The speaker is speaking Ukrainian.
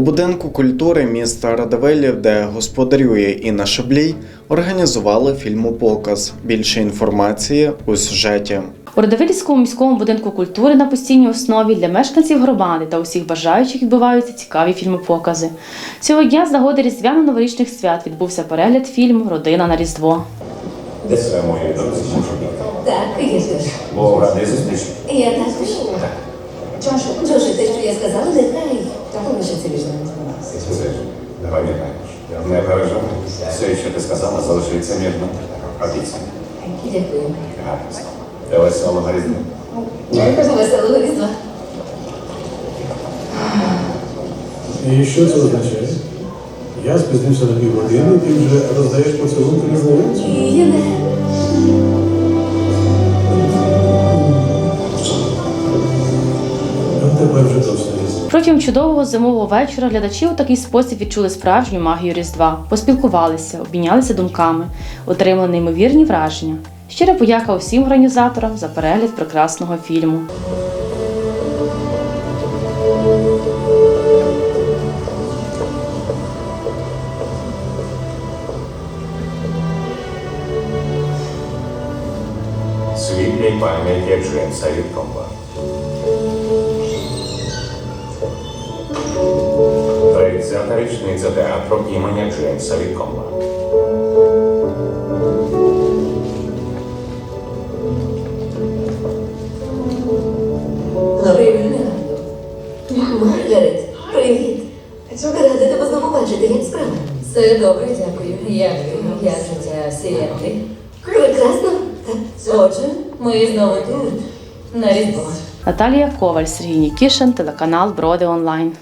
У будинку культури міста Радивилів, де господарює Інна Шаблій, організували фільмопоказ. Більше інформації у сюжеті. У Радивилівському міському будинку культури на постійній основі для мешканців громади та усіх бажаючих відбуваються цікаві фільмопокази. Цього дня з нагоди різдвяно-новорічних свят відбувся перегляд фільму Родина на Різдво. Де себе мої друзі? Так, є теж. Бо радий зустріч. Я також. Джоше, Джоше, те, що я сказала, нехай залишиться між нами. Слухай, Пам'ятаєш, не переживай. Все, що ти сказала, залишиться між нами. Обіцяю. Дякую. Гарно. Веселого різдва. Дякую. Веселого різдва. І що це означає? Я спізнився на півгодини, ти вже роздаєш поцілунки незнайомцям? Ні, я не... Протягом чудового зимового вечора глядачі у такий спосіб відчули справжню магію Різдва, поспілкувалися, обмінялися думками, отримали неймовірні враження. Щира подяка усім організаторам за перегляд прекрасного фільму. Світлій пам'яті Джеймса Віткомба. Тридцята річниця театру імені Джеймса Віткомба. Маргарет, привіт. Рада тебе знову бачити, як справа? Все добре, дякую. Як я життя сіянки? Прекрасно. Отже, ми знову тут. На різдво. Наталія Коваль, Сергій Нікішин, телеканал Броди Онлайн.